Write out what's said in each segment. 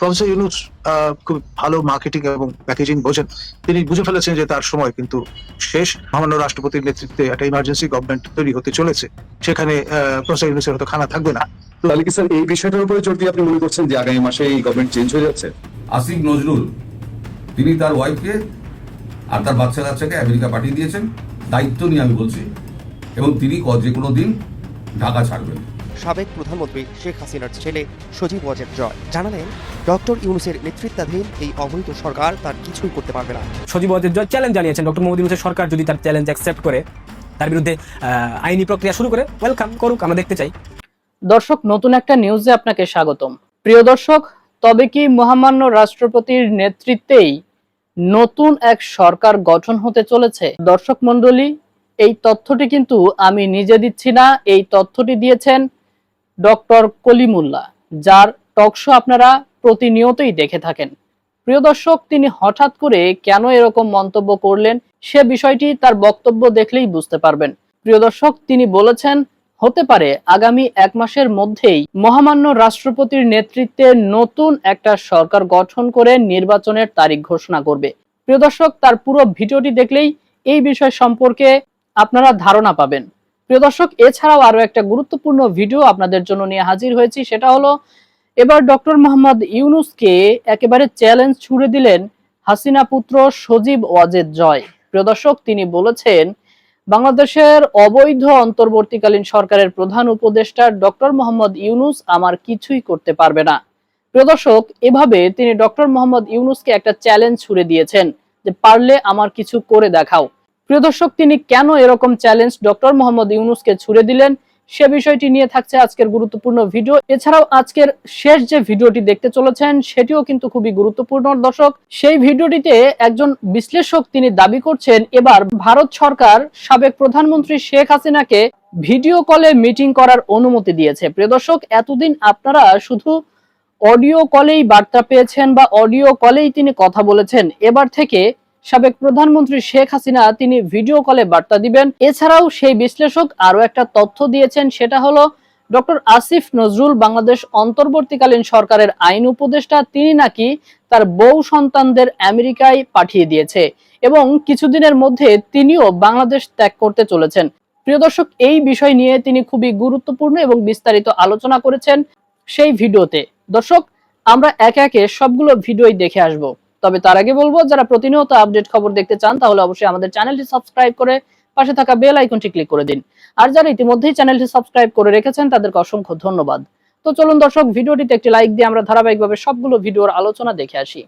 Professor Yunus খুব ভালো marketing এবং প্যাকেজিং বোঝেন। তিনি বুঝে ফেলেছেন যে তার সময় কিন্তু শেষ। মহামান্য রাষ্ট্রপতির নেতৃত্বে একটা ইমার্জেন্সি গভর্নমেন্ট তৈরি হতে চলেছে। সেখানে প্রফেসর ইউনুসের হয়তো খানা থাকবে না। তাহলে কি স্যার এই বিষয়টার উপরে জোর দিয়ে আপনি মনে করছেন যে আগামী মাসে এই গভর্নমেন্ট চেঞ্জ হয়ে যাচ্ছে? আসিফ নজরুল তিনি তার ওয়াইফকে আর তার বাচ্চা কাচ্চাকে আমেরিকা পাঠিয়ে দিয়েছেন। দায়িত্ব নিয়ে আমি বলছি। এবং তিনি যে কোনো দিন ঢাকা ছাড়বেন। সাবেক প্রধানমন্ত্রী শেখ হাসিনার ছেলে সজীব ওয়াজেদ জয়। জানালেন ডক্টর ইউনুসের নেতৃত্বাধীন এই অবৈধ সরকার তার কিছুই করতে পারবে না। সজীব ওয়াজেদ জয় চ্যালেঞ্জ জানিয়েছেন। ডক্টর মোহাম্মদ ইউনুসের সরকার যদি তার চ্যালেঞ্জ অ্যাকসেপ্ট করে তার বিরুদ্ধে আহ, আইনি প্রক্রিয়া শুরু করে ওয়েলকাম করুক আমরা দেখতে চাই। দর্শক নতুন একটা নিউজে আপনাকে স্বাগতম। প্রিয় দর্শক তবে কি মহামান্য রাষ্ট্রপতির নেতৃত্বেই নতুন এক সরকার গঠন হতে চলেছে? দর্শক মণ্ডলী এই তথ্যটি কিন্তু আমি নিজে দিচ্ছি না এই তথ্যটি দিয়েছেন ডক্টর কলিমুল্লাহ, যার টকশো আপনারা প্রতিনিয়তই দেখে থাকেন। প্রিয় দর্শক, তিনি হঠাৎ করে কেন এরকম মন্তব্য করলেন সে বিষয়টি তার বক্তব্য দেখলেই বুঝতে পারবেন। প্রিয় দর্শক, তিনি বলেছেন, হতে পারে আগামী এক মাসের মধ্যেই মহামান্য রাষ্ট্রপতির নেতৃত্বে নতুন একটা সরকার গঠন করে নির্বাচনের তারিখ ঘোষণা করবে। প্রিয় দর্শক, তার পুরো ভিডিওটি দেখলেই এই বিষয় সম্পর্কে আপনারা ধারণা পাবেন। প্রিয় দর্শক, এছাড়াও আরও একটা গুরুত্বপূর্ণ ভিডিও আপনাদের জন্য নিয়ে হাজির হয়েছি। সেটা হলো, এবার ডক্টর মোহাম্মদ ইউনুসকে একেবারে চ্যালেঞ্জ ছুড়ে দিলেন হাসিনা পুত্র সজীব ওয়াজেদ জয়। প্রিয় দর্শক, তিনি বলেছেন, বাংলাদেশের অবৈধ অন্তর্বর্তীকালীন সরকারের প্রধান উপদেষ্টা ডক্টর মোহাম্মদ ইউনুস আমার কিছুই করতে পারবে না। প্রিয় দর্শক, এভাবে তিনি ডক্টর মোহাম্মদ ইউনুসকে একটা চ্যালেঞ্জ ছুড়ে দিয়েছেন যে, পারলে আমার কিছু করে দেখাও। প্রিয় দর্শক, তিনি কেন এরকম চ্যালেঞ্জ ডক্টর মোহাম্মদ ইউনুসকে ছুড়ে দিলেন? সে বিষয়টি নিয়ে থাকছে আজকের গুরুত্বপূর্ণ ভিডিও। এছাড়াও আজকের শেষ যে ভিডিওটি দেখতে চলেছেন, সেটিও কিন্তু খুবই গুরুত্বপূর্ণ। দর্শক, সেই ভিডিওটিতে একজন বিশ্লেষক তিনি দাবি করছেন, এবার ভারত সরকার সাবেক প্রধানমন্ত্রী শেখ হাসিনাকে ভিডিও কলে মিটিং করার অনুমতি দিয়েছে। প্রিয় দর্শক, এতদিন আপনারা শুধু অডিও কলেই বার্তা পেয়েছেন বা অডিও কলেই তিনি কথা বলেছেন। এবার থেকে সাবেক প্রধানমন্ত্রী শেখ হাসিনা, তিনি ভিডিও কলে বার্তা দিবেন। এছাড়াও সেই বিশ্লেষক আরও একটা তথ্য দিয়েছেন, সেটা হলো ডক্টর আসিফ নজরুল বাংলাদেশ অন্তর্বর্তীকালীন সরকারের আইন উপদেষ্টা, তিনি নাকি তার বউ সন্তানদের আমেরিকায় পাঠিয়ে দিয়েছে এবং কিছুদিনের মধ্যে তিনিও বাংলাদেশ ত্যাগ করতে চলেছেন। প্রিয় দর্শক, এই বিষয় নিয়ে তিনি খুবই গুরুত্বপূর্ণ এবং বিস্তারিত আলোচনা করেছেন সেই ভিডিওতে। দর্শক, আমরা একে একে সবগুলো ভিডিওই দেখে আসব। তবে তার আগে বলব যারা প্রতিনিয়ত আপডেট খবর দেখতে চান তাহলে অবশ্যই আমাদের চ্যানেলটি সাবস্ক্রাইব করে পাশে থাকা বেল আইকনটি ক্লিক করে দিন। আর যারা ইতিমধ্যেই চ্যানেলটি সাবস্ক্রাইব করে রেখেছেন তাদেরকে অসংখ্য ধন্যবাদ। তো চলুন দর্শক ভিডিওটিতে একটি লাইক দিয়ে আমরা ধারাবাহিকভাবে সবগুলো ভিডিওর আলোচনা দেখে আসি।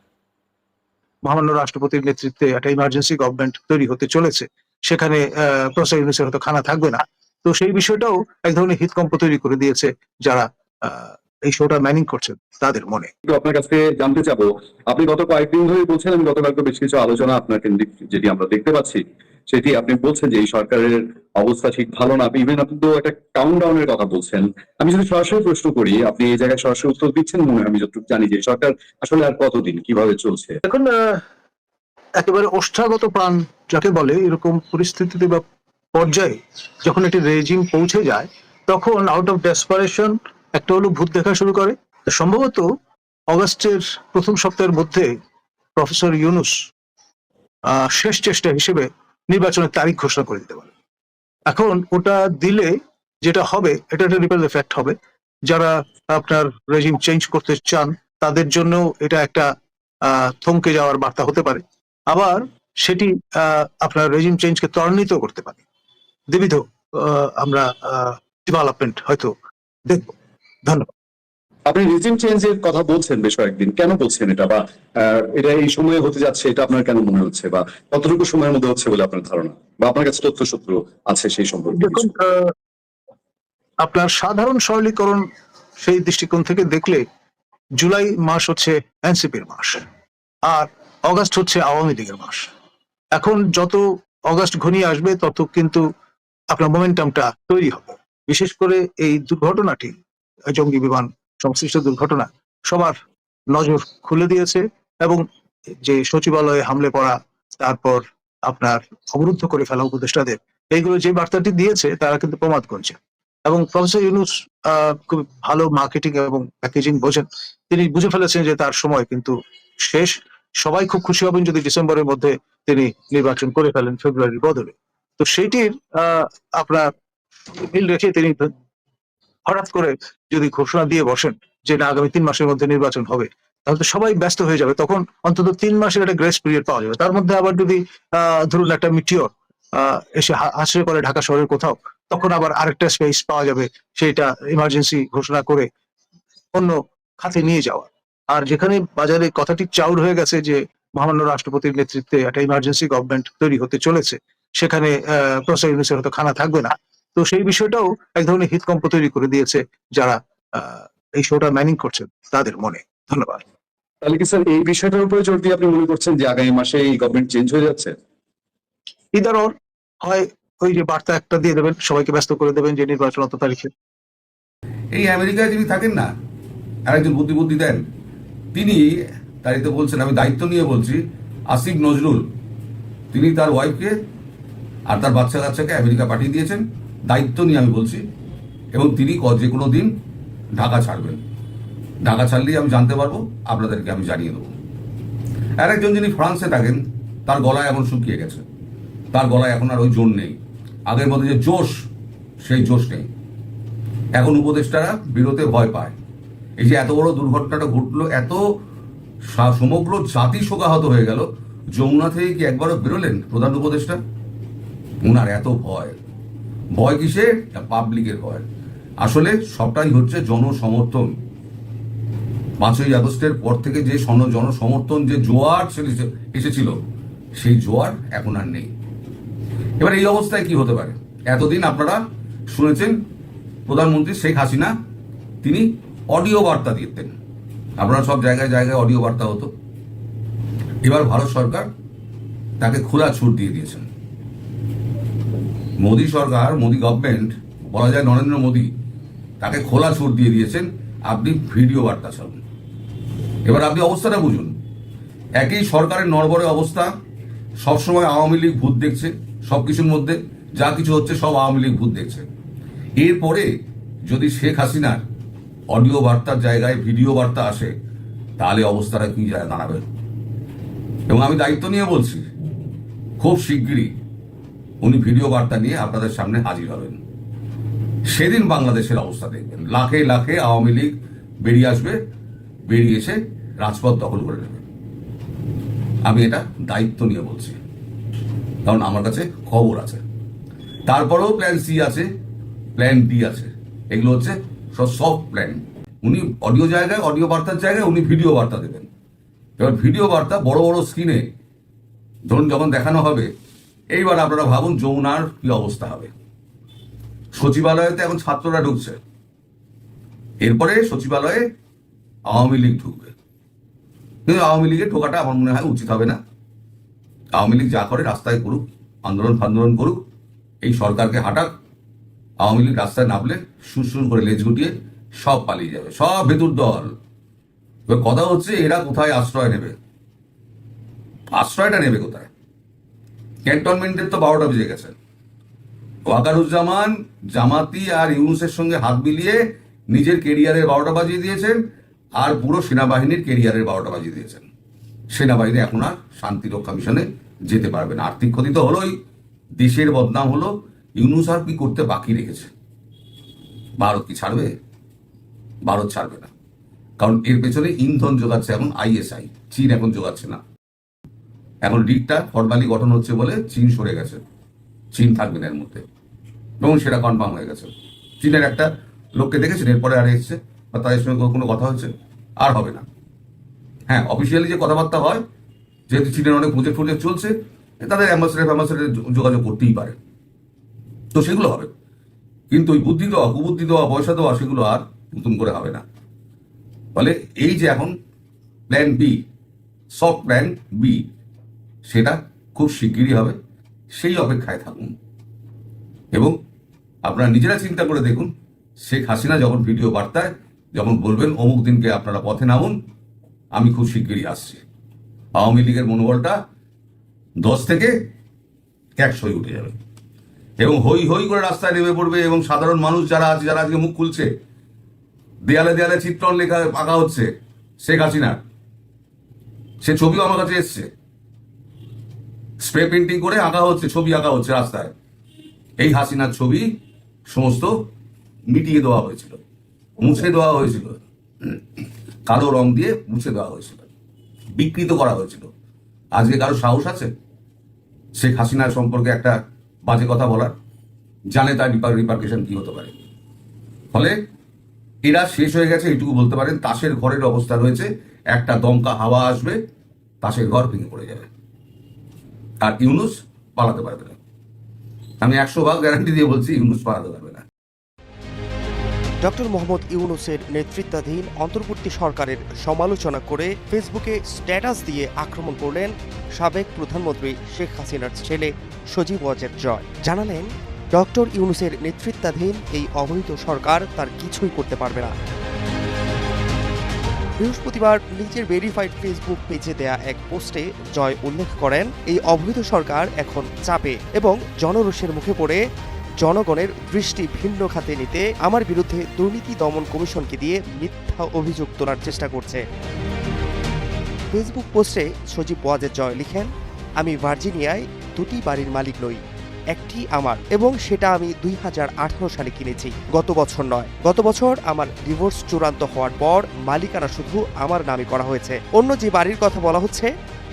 মহামান্য রাষ্ট্রপতির নেতৃত্বে একটা ইমার্জেন্সি গভর্নমেন্ট তৈরি হতে চলেছে। সেখানে আহ, প্রফেসর ইউনুসের হয়তো খানা থাকবে না। তো সেই বিষয়টাও এক ধরনের হৃদকম্প তৈরি করে দিয়েছে যারা এই শোটা ম্যানিং করছেন তাদের মনে। আপনার কাছে জানতে চাবো আপনি গত কয়েকদিন ধরে বলছেন আমি গতকালকে বেশ কিছু আলোচনা আপনার কেন্দ্রিক যেটি আমরা দেখতে পাচ্ছি সেটি আপনি বলছেন যে এই সরকারের অবস্থা ঠিক ভালো না। ইভেন আপনি তো একটা কাউন্টডাউনের কথা বলছেন। আমি যদি সরাসরি প্রশ্ন করি আপনি এই জায়গায় সরাসরি উত্তর দিচ্ছেন মনে আমি যতটুকু জানি যে সরকার আসলে আর কতদিন কীভাবে চলছে? এখন একেবারে ওষ্ঠাগত প্রাণ যাকে বলে এরকম পরিস্থিতিতে বা পর্যায়ে যখন একটি রেজিম পৌঁছে যায় তখন আউট অফ ডেসপারেশন একটা হলো ভূত দেখা শুরু করে। সম্ভবত অগস্টের প্রথম সপ্তাহের মধ্যে প্রফেসর ইউনুস শেষ চেষ্টা হিসেবে নির্বাচনের তারিখ ঘোষণা করে দিতে পারে এখন ওটা দিলে যেটা হবে, এটা একটা রিপেল এফেক্ট হবে। যারা আপনার রেজিম চেঞ্জ করতে চান, তাদের জন্য এটা একটা থমকে যাওয়ার বার্তা হতে পারে। আবার সেটি আপনার রেজিম চেঞ্জকে ত্বরান্বিত করতে পারে। দেবিধ আমরা ডেভেলপমেন্ট হয়তো দেখব। ধন্যবাদ। আপনি রিজিম চেঞ্জের কথা বলছেন বেশ কয়েকদিন। কেন বলছেন এটা? বা আহ, এটা এই সময়ে হতে যাচ্ছে এটা আপনার কেন মনে হচ্ছে? বা কতটুকু সময়ের মধ্যে হচ্ছে বলে আপনার ধারণা? বা আপনার কাছে তথ্য সূত্র আছে সেই সম্পর্কে আহ, আপনার সাধারণ সরলীকরণ সেই দৃষ্টিকোণ থেকে দেখলে জুলাই মাস হচ্ছে এনসিপির মাস আর অগাস্ট হচ্ছে আওয়ামী লীগের মাস। এখন যত অগাস্ট ঘনিয়ে আসবে তত কিন্তু আপনার মোমেন্টামটা তৈরি হবে। বিশেষ করে এই দুর্ঘটনাটি জঙ্গি বিমান সংশ্লিষ্ট দুর্ঘটনা সবার নজর খুলে দিয়েছে এবং যে সচিবালয়ে হামলে পড়া তারপর আপনার অবরুদ্ধ করে ফেলা উপদেষ্টাদের এইগুলো যে বার্তাটি দিয়েছে তারা কিন্তু প্রমাদ করছে। এবং প্রফেসর ইউনুস খুব ভালো মার্কেটিং এবং প্যাকেজিং বোঝেন। তিনি বুঝে ফেলেছেন যে তার সময় কিন্তু শেষ। সবাই খুব খুশি হবেন যদি ডিসেম্বরের মধ্যে তিনি নির্বাচন করে ফেলেন ফেব্রুয়ারির বদলে। তো সেইটির আহ, আপনার মিল রেখে তিনি হঠাৎ করে যদি ঘোষণা দিয়ে বসেন যে না, আগামী তিন মাসের মধ্যে নির্বাচন হবে, তাহলে তো সবাই ব্যস্ত হয়ে যাবে। তখন অন্তত তিন মাসের একটা গ্রেস পিরিয়ড পাওয়া যাবে। তার মধ্যে আবার যদি ধরুন একটা মিটিওর এসে আশ্রয় করে ঢাকা শহরের কোথাও, তখন আবার আরেকটা স্পেস পাওয়া যাবে সেটা ইমার্জেন্সি ঘোষণা করে অন্য খাতে নিয়ে যাওয়া। আর যেখানে বাজারে কথাটি চাউর হয়ে গেছে যে মহামান্য রাষ্ট্রপতির নেতৃত্বে একটা ইমার্জেন্সি গভর্নমেন্ট তৈরি হতে চলেছে, সেখানে প্রফেসর ইউনুসের হয়তো খানা থাকবে না। তো সেই বিষয়টাও এক ধরনের হৃদকম্প তৈরি করে দিয়েছে যারা আহ, এই শোটা ম্যানিং করছেন তাদের মনে। ধন্যবাদ। তাহলে কি স্যার এই বিষয়টার উপরে জোর দিয়ে আপনি মনে করছেন যে আগামী মাসে এই গভর্নমেন্ট চেঞ্জ হয়ে যাচ্ছে? ইদার অর হয় ওই যে বার্তা একটা দিয়ে দেবেন সবাইকে ব্যস্ত করে দেবেন যে নির্বাচন অত তারিখে। এই আমেরিকায় যিনি থাকেন না আর একজন বুদ্ধি বুদ্ধি দেন তিনি তাই তো বলছেন আমি দায়িত্ব নিয়ে বলছি আসিফ নজরুল তিনি তার ওয়াইফকে আর তার বাচ্চা কাচ্চাকে আমেরিকা পাঠিয়ে দিয়েছেন। দায়িত্ব নিয়ে আমি বলছি, এবং তিনি যে কোনো দিন ঢাকা ছাড়বেন। ঢাকা ছাড়লেই আমি জানতে পারব, আপনাদেরকে আমি জানিয়ে দেবো। আর একজন যিনি ফ্রান্সে থাকেন, তার গলায় এখন শুকিয়ে গেছে। তার গলায় এখন আর ওই জোর নেই। আগের মধ্যে যে জোশ, সেই জোশ নেই। এখন উপদেষ্টারা বিরতে ভয় পায়। এই যে এত বড় দুর্ঘটনাটা ঘটলো, এত সমগ্র জাতি শোকাহত হয়ে গেল, যমুনা থেকে কি একবারও বেরোলেন প্রধান উপদেষ্টা? উনার এত ভয়। ভয় কিসে? পাবলিকের ভয়। আসলে সবটাই হচ্ছে জনসমর্থন। পাঁচই আগস্টের পর থেকে যে জনসমর্থন, যে জোয়ার ছেলে- এসেছিল, সেই জোয়ার এখন আর নেই। এবার এই অবস্থায় কি হতে পারে? এতদিন আপনারা শুনেছেন, প্রধানমন্ত্রী শেখ হাসিনা, তিনি অডিও বার্তা দিতেন। আপনারা সব জায়গায় জায়গায় অডিও বার্তা হতো। এবার ভারত সরকার তাকে খোলা ছুট দিয়ে দিয়েছেন। মোদী সরকার, মোদী গভর্নমেন্ট বলা যায় নরেন্দ্র মোদী, তাকে খোলা সুর দিয়ে দিয়েছেন, আপনি ভিডিও বার্তা ছাড়ুন। এবার আপনি অবস্থাটা বুঝুন। একই সরকারের নড়বড়ে অবস্থা, সবসময় আওয়ামী লীগ ভূত দেখছে সব কিছুর মধ্যে, যা কিছু হচ্ছে সব আওয়ামী লীগ ভূত দেখছে। এরপরে যদি শেখ হাসিনার অডিও বার্তার জায়গায় ভিডিও বার্তা আসে, তাহলে অবস্থাটা কি দাঁড়াবে? এবং আমি দায়িত্ব নিয়ে বলছি, খুব শিগগিরই উনি ভিডিও বার্তা নিয়ে আপনাদের সামনে হাজির হবেন। সেদিন বাংলাদেশের অবস্থা দেখবেন। লাখে লাখে আওয়ামী লীগ বেরিয়ে আসবে, বেরিয়ে এসে রাজপথ দখল করে নেবে। আমি এটা দায়িত্ব নিয়ে বলছি। কারণ আমার কাছে খবর আছে। তারপরেও প্ল্যান সি আছে প্ল্যান ডি আছে। এগুলো হচ্ছে সব প্ল্যান উনি অডিও জায়গায় অডিও বার্তার জায়গায় উনি ভিডিও বার্তা দেবেন। এবার ভিডিও বার্তা বড় বড় স্ক্রিনে ধরুন যখন দেখানো হবে এইবার আপনারা ভাবুন যমুনার কি অবস্থা হবে। সচিবালয়তে এখন ছাত্ররা ঢুকছে। এরপরে সচিবালয়ে আওয়ামী লীগ ঢুকবে। কিন্তু আওয়ামী লীগের ঢোকাটা আমার মনে হয় উচিত হবে না। আওয়ামী লীগ যা করে রাস্তায় করুক, আন্দোলন ফান্দোলন করুক, এই সরকারকে হাঁটাক, আওয়ামী লীগ রাস্তায় নামলে সুর করে লেজ গুটিয়ে সব পালিয়ে যাবে, সব ভেতুর দল। এবার কথা হচ্ছে এরা কোথায় আশ্রয় নেবে? আশ্রয়টা নেবে কোথায়? ক্যান্টনমেন্টের তো বারোটা বেজে গেছে। ওয়াকারুজ্জামান, জামাতি আর ইউনুসের সঙ্গে হাত মিলিয়ে নিজের কেরিয়ারের বারোটা বাজিয়ে দিয়েছেন আর পুরো সেনাবাহিনীর কেরিয়ারের বারোটা বাজিয়ে দিয়েছেন। সেনাবাহিনী এখন আর শান্তিরক্ষা মিশনে যেতে পারবে না। আর্থিক ক্ষতি তো হলোই। দেশের বদনাম হলো ইউনুস আর কি করতে বাকি রেখেছে। ভারত কি ছাড়বে? ভারত ছাড়বে না। কারণ এর পেছনে ইন্ধন যোগাচ্ছে এখন আইএসআই। চীন এখন যোগাচ্ছে না। এখন রিগটা ফর্মালি গঠন হচ্ছে বলে চীন সরে গেছে। চীন থাকবে না এর মধ্যে। এবং সেটা কনফার্ম হয়ে গেছে। চীনের একটা লোককে দেখেছেন, এরপরে আর এসছে, বা তাদের সঙ্গে কোনো কথা হচ্ছে আর হবে না। হ্যাঁ অফিসিয়ালি যে কথাবার্তা হয়, যেহেতু চীনের অনেক প্রজেক্ট ফজেক্ট চলছে, তাদের অ্যাম্বাসেডার ফ্যাম্বাসেডার যোগাযোগ করতেই পারে। তো সেগুলো হবে। কিন্তু ওই বুদ্ধি দেওয়া, কুবুদ্ধি দেওয়া, পয়সা দেওয়া, সেগুলো আর নতুন করে হবে না। ফলে এই যে এখন plan B soft plan B সেটা খুব শিগগিরই হবে। সেই অপেক্ষায় থাকুন। এবং আপনারা নিজেরা চিন্তা করে দেখুন, শেখ হাসিনা যখন ভিডিও বার্তায় যখন বলবেন, অমুক দিনকে আপনারা পথে নামুন, আমি খুব শিগগিরই আসছি। আওয়ামী লীগের মনোবলটা দশ থেকে একশোয় উঠে যাবে। এবং হই হই করে রাস্তায় নেমে পড়বে এবং সাধারণ মানুষ যারা আছে যারা আজকে মুখ খুলছে, দেয়ালে দেয়ালে চিত্রণ লেখা আঁকা হচ্ছে, শেখ হাসিনার। সে ছবিও আমার কাছে এসছে। স্প্রে পেন্টিং করে আঁকা হচ্ছে, ছবি আঁকা হচ্ছে রাস্তায়। এই হাসিনার ছবি সমস্ত মিটিয়ে দেওয়া হয়েছিল, মুছে দেওয়া হয়েছিল। কালো রং দিয়ে মুছে দেওয়া হয়েছিল, বিকৃত করা হয়েছিল। আজকে কারও সাহস আছে? শেখ হাসিনার সম্পর্কে একটা বাজে কথা বলার? জানে তার রিপার রিপার্কেশন কি হতে পারে। ফলে এরা শেষ হয়ে গেছে, এইটুকু বলতে পারেন, তাসের ঘরের অবস্থা রয়েছে, একটা দমকা হাওয়া আসবে, তাসের ঘর ভেঙে পড়ে যাবে। আর ইউনুস পালাতে পারবে না। আমি একশো ভাগ গ্যারান্টি দিয়ে বলছি, ইউনুস পালাতে পারবে না। ডক্টর মোহাম্মদ ইউনুসের নেতৃত্বাধীন অন্তর্বর্তী সরকারের সমালোচনা করে ফেসবুকে স্ট্যাটাস দিয়ে আক্রমণ করলেন সাবেক প্রধানমন্ত্রী শেখ হাসিনার ছেলে সজীব ওয়াজেদ জয়। জানালেন, ডক্টর ইউনুসের নেতৃত্বাধীন এই অবৈধ সরকার তার কিছুই করতে পারবে না। বৃহস্পতিবার নিজের ভেরিফাইড ফেসবুক পেজে দেয়া এক পোস্টে জয় উল্লেখ করেন, এই অবৈধ সরকার এখন চাপে এবং জনরোষের মুখে পড়ে। জনগণের দৃষ্টি ভিন্ন খাতে নিতে আমার বিরুদ্ধে দুর্নীতি দমন কমিশনকে দিয়ে মিথ্যা অভিযোগ তোলার চেষ্টা করছে। ফেসবুক পোস্টে সজীব ওয়াজেদ জয় লিখেন, আমি ভার্জিনিয়ায় দুটি বাড়ির মালিক নই। একটি আমার এবং সেটা আমি দুই হাজার আঠারো সালে কিনেছি। গত বছর নয়। গত বছর আমার ডিভোর্স চূড়ান্ত হওয়ার পর মালিকানা শুধু আমার নামে করা হয়েছে। অন্য যে বাড়ির কথা বলা হচ্ছে,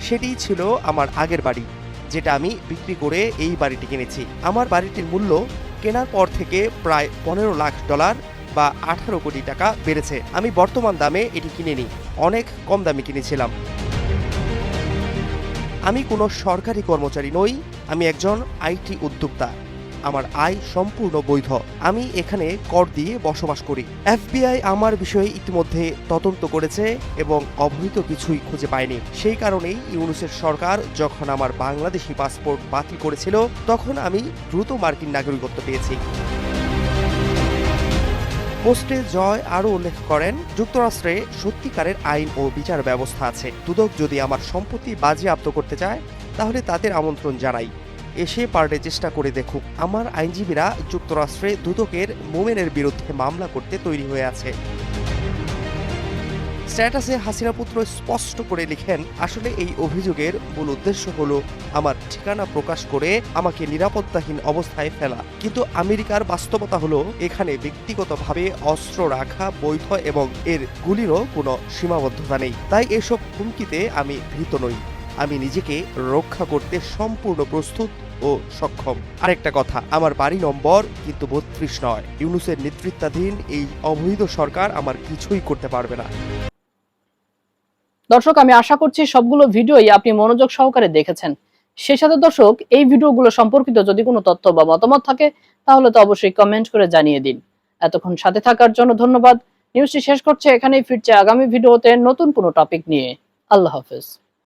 সেটিই ছিল আমার আগের বাড়ি, যেটা আমি বিক্রি করে এই বাড়িটি কিনেছি। আমার বাড়িটির মূল্য কেনার পর থেকে প্রায় পনেরো লাখ ডলার বা আঠারো কোটি টাকা বেড়েছে। আমি বর্তমান দামে এটি কিনিনি, অনেক কম দামে কিনেছিলাম। আমি কোনো সরকারি কর্মচারী নই আমি একজন আইটি উদ্যোক্তা। আমার আয় সম্পূর্ণ বৈধ। আমি এখানে কর দিয়ে বসবাস করি। এফবিআই আমার বিষয়ে ইতিমধ্যে তদন্ত করেছে এবং অবহিত কিছুই খুঁজে পায়নি। সেই কারণেই ইউনুসের সরকার যখন আমার বাংলাদেশি পাসপোর্ট বাতিল করেছিল, তখন আমি দ্রুত মার্কিন নাগরিকত্ব পেয়েছি। পোস্টে জয় আরও উল্লেখ করেন, যুক্তরাষ্ট্রে সত্যিকারের আইন ও বিচার ব্যবস্থা আছে। দুদক যদি আমার সম্পত্তি বাজেয়াপ্ত করতে চায় তাহলে তাদের আমন্ত্রণ জানাই। এসে পার্টে চেষ্টা করে দেখুক, আমার আইনজীবীরা যুক্তরাষ্ট্রে দুদকের মোমেনের বিরুদ্ধে মামলা করতে তৈরি হয়ে আছে। স্ট্যাটাসে হাসিনা পুত্র স্পষ্ট করে লিখেন, আসলে এই অভিযোগের মূল উদ্দেশ্য হলো আমার ঠিকানা প্রকাশ করে আমাকে নিরাপত্তাহীন অবস্থায় ফেলা। কিন্তু আমেরিকার বাস্তবতা হলো এখানে ব্যক্তিগতভাবে অস্ত্র রাখা, বৈধ এবং এর গুলিরও কোনো সীমাবদ্ধতা নেই। তাই এসব হুমকিতে আমি ভীত নই। আমি নিজেকে রক্ষা করতে সম্পূর্ণ প্রস্তুত ও সক্ষম। আরেকটা কথা, আমার বাড়ি নম্বর কিন্তু বত্রিশ নয়। ইউনুসের নেতৃত্বাধীন এই অবৈধ সরকার আমার কিছুই করতে পারবে না। দর্শক, আমি আশা করছি সবগুলো ভিডিওই আপনি মনোযোগ সহকারে দেখেছেন। সেই সাথে দর্শক, এই ভিডিওগুলো সম্পর্কিত যদি কোনো তথ্য বা মতামত থাকে, তাহলে তো অবশ্যই কমেন্ট করে জানিয়ে দিন। এতক্ষণ সাথে থাকার জন্য ধন্যবাদ। নিউজটি শেষ করছে এখানেই, ফিরছে আগামী ভিডিওতে নতুন কোনো টপিক নিয়ে। আল্লাহ হাফেজ।